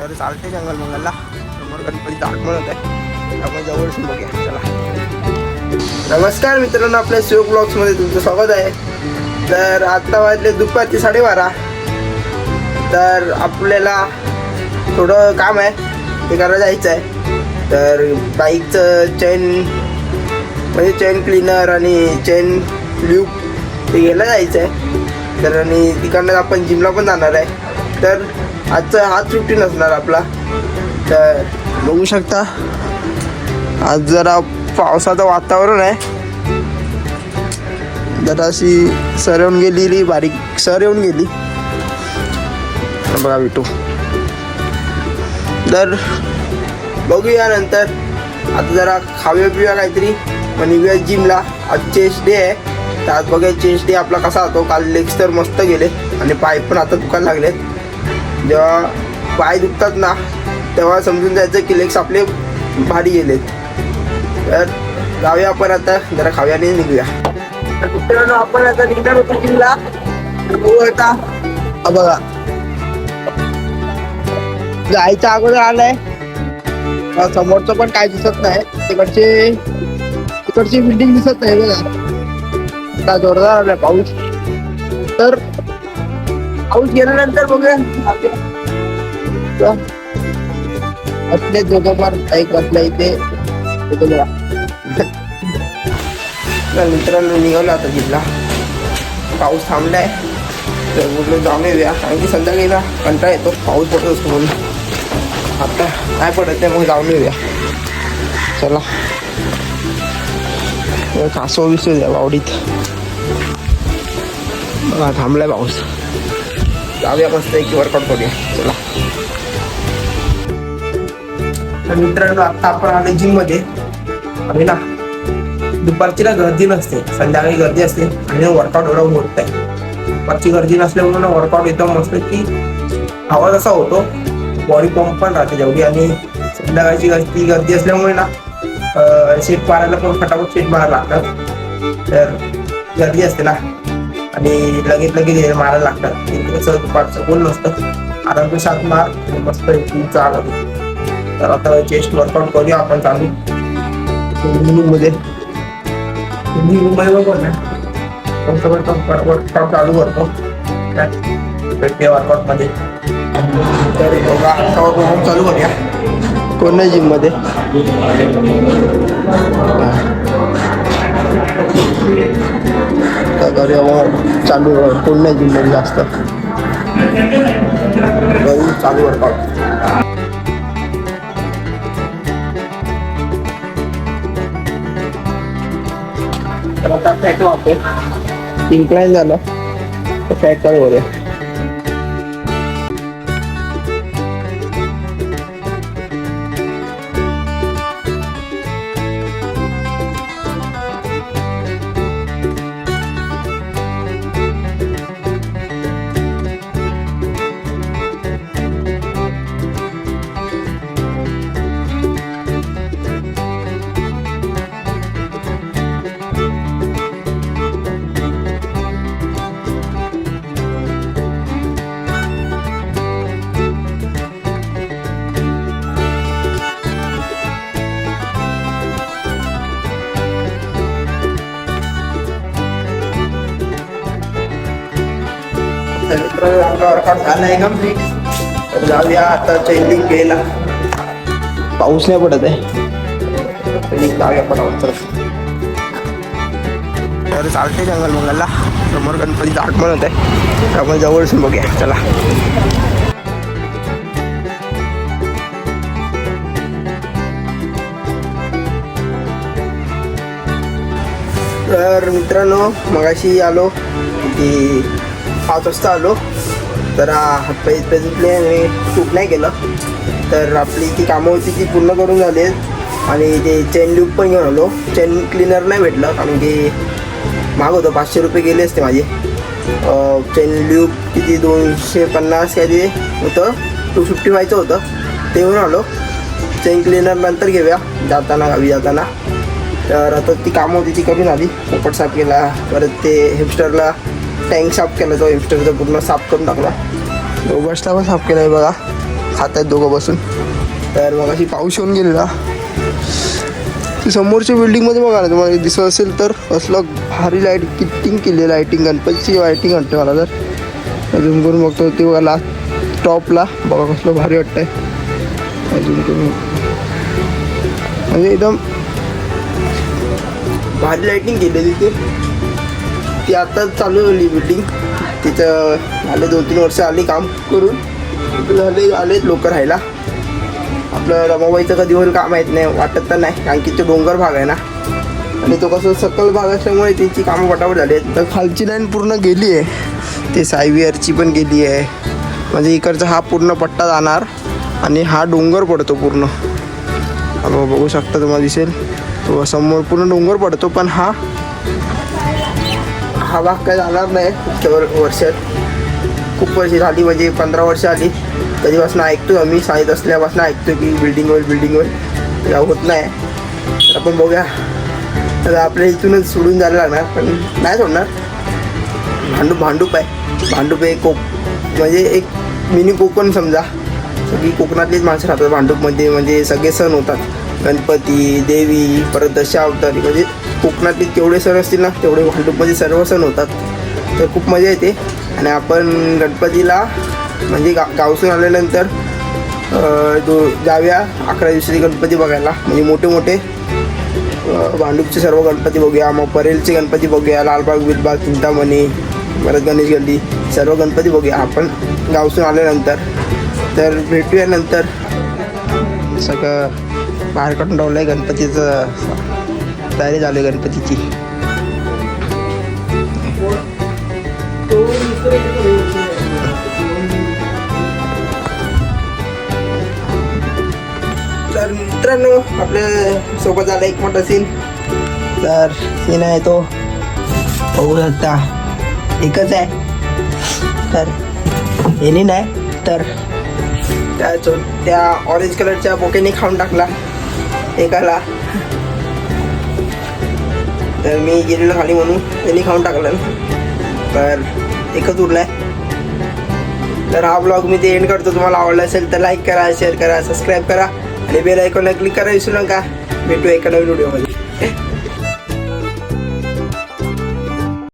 तर चालते जंगल मंगलला. समोर गणपतीचं आगमन होत आहे त्यामुळे जवळच बघूया. चला. नमस्कार मित्रांनो आपल्या शिव ब्लॉग्समध्ये तुमचं स्वागत आहे. तर आत्ता वाजले दुपारचे साडेबारा. तर आपल्याला थोडं काम आहे. ते करायला जायचं आहे तर बाईकचं चेन म्हणजे चेन क्लीनर आणि चेन ल्यूब ते घ्यायला जायचं आहे तर आणि तिकडनं आपण जिमला पण जाणार आहे. तर आजचा हा सुट्टी नसणार आपला. तर बघू शकता. आज जरा पावसाचं वातावरण आहे. जरा अशी सर येऊन गेलेली बारीक सर येऊन गेली. बघा विटू तर बघूया नंतर. आता जरा खाव्या पिऊया काहीतरी. मग निघूया जिमला आज चेस्ट डे आहे. तर आज बघूया चेस्ट डे आपला कसा होतो. काल लेग्स तर मस्त गेले. आणि पाय पण आता दुखायला लागले जेव्हा पाय दुखतात ना तेव्हा समजून जायचं की लेग्स आपले भारी गेलेत तर जाऊया आपण आता जरा खाऊया निघूया. तर मित्रांनो आपण आता निघणार होतो किल्ला आता. बघा. जायच्या अगोदर आलाय. समोरचं पण काय दिसत नाही. तिकडचे तिकडची बिल्डिंग दिसत नाही बघा. जोरदार आलाय पाऊस. तर पाऊस गेल्यानंतर बघूया. आपल्या- आपले दोघं मार एक इथे मित्रांनो निघाला आता जिल्हा. पाऊस थांबलाय. तर बोललो जाऊन येऊया. कारण की संध्याकाळीला कंटाळा येतो. पाऊस पडत असतो म्हणून. आता काय पडत नाही मग जाऊन येऊया. चला. कासव विसू द्या वावडीत. बघा थांबलाय पाऊस. जाऊया मस्त एक वर्कआउट करूया चला. तर मित्रांनो आता आपण आले जिममध्ये आणि ना दुपारची ना गर्दी नसते. संध्याकाळी गर्दी असते आणि वर्कआउट एवढं होत नाही. दुपारची गर्दी नसल्यामुळे ना वर्कआउट एकदम मस्त की आवाज असा होतो बॉडी पंप पण राहते जेवढी आणि संध्याकाळची गर्दी गर्दी असल्यामुळे ना सीट मारायला पण फटाफट सीट मारायला लागतात. तर गर्दी असते ना. आणि लगेच लगेच हे मारायला लागतात. कसं दुपारचं कोण नसतं आराम सात मार मस्त चाल होते तर आता चेस्ट वर्कआउट करूया आपण चालू. मध्ये बघू ना वर्कआउट चालू करतो. वर्कआउटमध्ये. तर बघा आता वर्कआउट चालू करूया. कोण जिममध्ये? चालू कोण नाही मध्ये जास्त. चालू वर्कआउट इन्क्लाइन झालं. फॅट चालू करूया तर मित्रांनो आपला वर्कआउट झाला आहे कंप्लीट तर जाऊया आता चेंजिंग घ्यायला पाऊस नाही पडत आहे. तरी जाऊया पटापट तर चालते जंगल मंगलला. समोर गणपतीचं आगमन होत आहे. त्यामुळे जवळच बघूया. चला. तर मित्रांनो मगाशी आलो की पाच वाजता आलो. तर हातपाय इथं धुतले आणि नाही केलं. तर आपली ती कामं होती ती पूर्ण करून झाली आणि ते चेन लूप पण घेऊन आलो. चेन क्लिनर नाही भेटलं. कारण की महाग होतं. पाचशे रुपये गेले असते माझे. चेन लूप किती? दोनशे पन्नास काय ते होतं टू फिफ्टी व्हायचं होतं. ते घेऊन आलो. चेन क्लिनर नंतर घेऊया. जाताना गावी जाताना. तर आता ती कामं होती ती करून झाली पोपट साफ केला. परत ते हिपस्टरला टँक साफ केला तो हेमस्टरचा पूर्ण साफ करून टाकला. रोबस्टला पण साफ केला आहे बघा. खात आहेत दोघं बसून. तर मग अशी पाऊस येऊन गेलेला समोरच्या बिल्डिंगमध्ये बघा ना तुम्हाला दिसत असेल तर असलं भारी लाइट किटिंग केली लाईटिंग गणपतीची लाईटिंग वाटते मला तर. अजून करून बघतो ते बघा लास्ट टॉपला बघा कसलं भारी वाटतंय. अजून करून म्हणजे एकदम भारी लाईटिंग केली तिथे ती आता चालू झाली बिल्डिंग तिथं आले दोन तीन वर्ष आली काम करून. झाले आले लोक राहायला. आपलं रमाबाईचं कधी होईल काम माहीत नाही वाटत तर नाही. कारण की तो डोंगर भाग आहे ना. आणि तो कसं सकल भाग असल्यामुळे त्यांची कामं पटापट झाली आहेत. तर खालची लाईन पूर्ण गेली आहे. ते सायवियरची पण गेली आहे. म्हणजे इकडचा हा पूर्ण पट्टा जाणार आणि हा डोंगर पडतो पूर्ण. आपण बघू शकता तुम्हाला दिसेल. तो समोर पूर्ण डोंगर पडतो पण हा हा भाग काय जाणार नाही पुढच्या वर- वर्षात. खूप वर्ष झाली म्हणजे पंधरा वर्ष आली. कधीपासून ऐकतो आम्ही शाळेत असल्यापासून ऐकतो की बिल्डिंग होईल बिल्डिंग होईल होत नाही. तर आपण बघूया. तर आपल्या इथूनच सोडून जायला लागणार पण नाही सोडणार. भांडूप भांडूप आहे भांडूप हे कोक म्हणजे एक मिनी कोकण समजा. सगळी कोकणातलीच माणसं राहतात भांडूपमध्ये म्हणजे सगळे सण होतात. गणपती देवी परत दशावतारी म्हणजे कोकणातले जेवढे सण असतील ना तेवढे भांडूपमध्ये सर्व सण होतात. तर खूप मजा येते. आणि आपण गणपतीला म्हणजे गा गावसून आल्यानंतर जो दो जाऊया अकरा दिवसाचे गणपती बघायला. म्हणजे मोठे मोठे भांडूपचे सर्व गणपती बघूया. मग परेलचे गणपती बघूया लालबाग बिलबाग चिंतामणी परत गणेश गल्ली सर्व गणपती बघूया आपण गावसून आल्यानंतर. तर भेटूया नंतर. सगळं बाहेर काढून ठेवलं आहे गणपतीचं. तयारी चालू आहे गणपतीची. तर मित्रांनो आपल्यासोबत झालं एक मोठा सीन तर सीन आहे तो होऊ शकता एकच आहे. तर येणे नाही तर त्या चो त्या ऑरेंज कलरच्या बोकेने खाऊन टाकला. एकाला. तर मी गेलेलो खाली म्हणून त्यांनी खाऊन टाकलं. तर एकच उरलाय. तर हा ब्लॉग मी ते एंड करतो. तुम्हाला आवडला असेल तर लाईक करा शेअर करा सबस्क्राईब करा. आणि बेल आयकॉनला क्लिक करा विसरू नका. भेटू एका नवीन व्हिडिओमध्ये